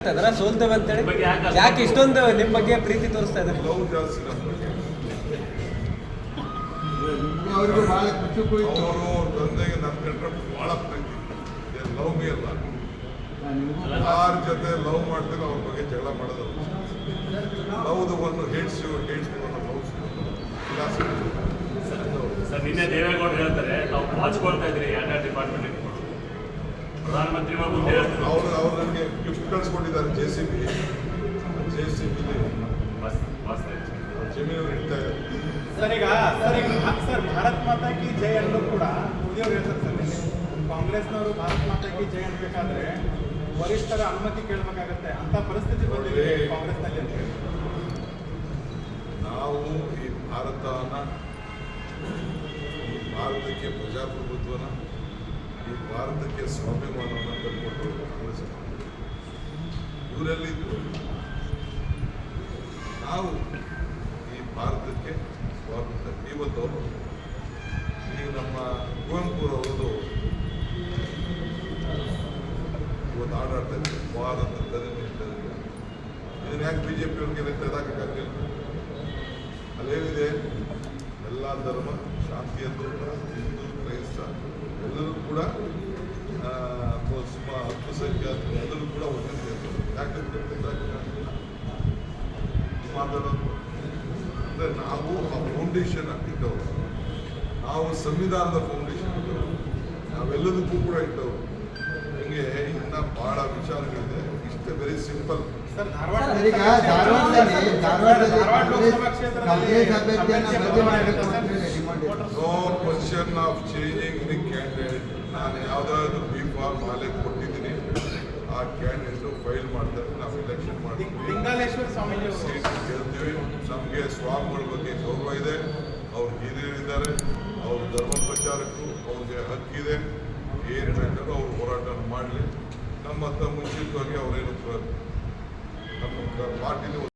ಅದರ ಸೋಲ್ತೇವೆ ಅಂತೇಳಿ? ಯಾಕೆ ಇಷ್ಟೊಂದು ನಿಮ್ಮ ಬಗ್ಗೆ ಪ್ರೀತಿ ತೋರಿಸ್ತಾ ಇದ್ದಾರೆ? ಲವ್ ಜಾಸ್ತಿ ನಮ್ಮ ಬಗ್ಗೆ. ಅವ್ರಿಗೂ ಬಹಳ ಖುಷಿ ಕುಯ್ತು ಅವರು ಅವ್ರ ತಂದೆಗೆ ನನ್ನ ಕಂಡ್ರೆ ಬಹಳ ಪ್ರೀತಿ. ಲವ್ ಮೀ ಅಲ್ಲ. ಯಾರ ಜೊತೆ ಲವ್ ಮಾಡ್ತಾರೆ ಅವ್ರ ಬಗ್ಗೆ ಜಗಳ ಮಾಡೋದಲ್ಲ ಲವ್ದು ಒಂದು hates you hates loves sir. ನಿನ್ನೆ ದೇವೇಗೌಡರು ಹೇಳ್ತಾರೆ ನಾವು ವಾಚ್ ಕೊಡ್ತಾ ಇದ್ರಿ ಎರಡೆರಡು ಡಿಪಾರ್ಟ್ಮೆಂಟ್ ಇಟ್ಕೊಂಡು ಪ್ರಧಾನಮಂತ್ರಿ ಅವರು ಅವ್ರು ನನಗೆ gift ಕಳಿಸ್ಕೊಂಡಿದ್ದಾರೆ J C B. J C B bus bus ಜಮೀನು ಇಡ್ತಾ ಇದ್ದಾರೆ. ಸರ್ ಈಗ ಸರ್ ಈಗ ಸರ್ ಭಾರತ್ ಮಾತಾ ಕಿ ಜೈ ಕೂಡ ಮೋದಿ ಅವರು ಹೇಳ್ತಾರೆ ಸರ್ ನಿನ್ನೆ. ಕಾಂಗ್ರೆಸ್ನವರು ಭಾರತ್ ಮಾತಾ ಕಿ ಜೈ ಅನ್ಬೇಕಾದ್ರೆ ವರಿಷ್ಠರ ಅನುಮತಿ ಕೇಳಬೇಕಾಗತ್ತೆ ಅಂತ ಪರಿಸ್ಥಿತಿ ಬಂದಿದೆ ಕಾಂಗ್ರೆಸ್ನಲ್ಲಿ ಅಂತ ಹೇಳಿ. ನಾವು ಈ ಭಾರತನ ಈ ಭಾರತಕ್ಕೆ ಪ್ರಜಾಪ್ರಭುತ್ವನ ಈ ಭಾರತಕ್ಕೆ ಸ್ವಾಭಿಮಾನವನ್ನು ತಂದುಕೊಂಡು ಕಾಂಗ್ರೆಸ್ ಇವರೆಲ್ಲಿದ್ದು ನಾವು ಈ ಭಾರತಕ್ಕೆ ಸ್ವಾಭಿಮಾನ ಇವತ್ತು ಈ ನಮ್ಮ ಕುವೆಂಪುರವರು ಇವತ್ತು ಆಡಾಡ್ತಾ ಇದ್ದಾರೆ ಭಾರತ ತಲೆ ಇದನ್ನ ಯಾಕೆ ಬಿ ಜೆ ಪಿಯವ್ರಿಗೆ ತೆಗೆದಾಕಕ್ಕಾಗಲಿಲ್ಲ ಅಲ್ಲೇನಿದೆ ಎಲ್ಲ ಧರ್ಮ ಶಾಂತಿಯ ತೋಟ ಹಿಂದೂ ಕ್ರೈಸ್ತ ಎಲ್ಲರೂ ಕೂಡ ಸುಮಾರು ಹತ್ತು ಅಲ್ಪಸಂಖ್ಯಾತರು ಎಲ್ಲರೂ ಕೂಡ ಒಂದೇ ಯಾಕೆ ಮಾತಾಡೋದು. ಅಂದರೆ ನಾವು ಆ ಫೌಂಡೇಶನ್ ಇಟ್ಟವರು ನಾವು ಸಂವಿಧಾನದ ಫೌಂಡೇಶನ್ ಇಟ್ಟವರು ನಾವೆಲ್ಲದಕ್ಕೂ ಕೂಡ ಇಟ್ಟವರು ಹಿಂಗೆ ಇನ್ನ ಬಹಳ ವಿಚಾರಗಳಿದೆ. ಇಷ್ಟೇ very simple sir Dharwad sir, ಈಗ ಧಾರವಾಡದಲ್ಲಿ ಧಾರವಾಡದಲ್ಲಿ ಧಾರವಾಡ ಲೋಕಸಭಾ ಕಾಂಗ್ರೆಸ್ ಕ್ಷೇತ್ರದಲ್ಲಿ ಕಾಂಗ್ರೆಸ್ ಅಭ್ಯರ್ಥಿಯನ್ನ ಭರ್ತಿ ಮಾಡಬೇಕು ಅಂತ ಸರ್. ಹೇಳಿ ಡಿಮಾಂಡ್ ಇದೆ. No question of changing the candidate ನಾನು ಯಾವುದಾದ್ರೂ ಬಿ ಫಾರ್ಮ್ ನಾಳೆ ಕೊಟ್ಟಿದ್ದೀನಿ. ಆ ಕ್ಯಾಂಡಿಡೇಟ್ ಫೈಲ್ ಮಾಡ್ತಾರೆ. ನಾವು ಎಲೆಕ್ಷನ್ ಮಾಡ್ತೀವಿ. ಸೀಟ್ ಗೆಲ್ತೀವಿ. ನಮಗೆ ಸ್ವಾಮಿಗಳ ಬಗ್ಗೆ ಗೌರವ ಇದೆ. ಅವ್ರು ಹಿರಿಯರಿದ್ದಾರೆ. ಅವ್ರ ಧರ್ಮ ಪ್ರಚಾರಕ್ಕೂ ಅವ್ರಿಗೆ ಹಕ್ಕಿದೆ ಏನು ಬೇಕಾದ್ರೂ ಅವ್ರು ಹೋರಾಟ ಮಾಡಲಿ. ನಮ್ಮ ಹತ್ರ ಮುಂಚಿತವಾಗಿ ಅವರೇನು ನಮ್ಮ ಪಾರ್ಟಿಲಿ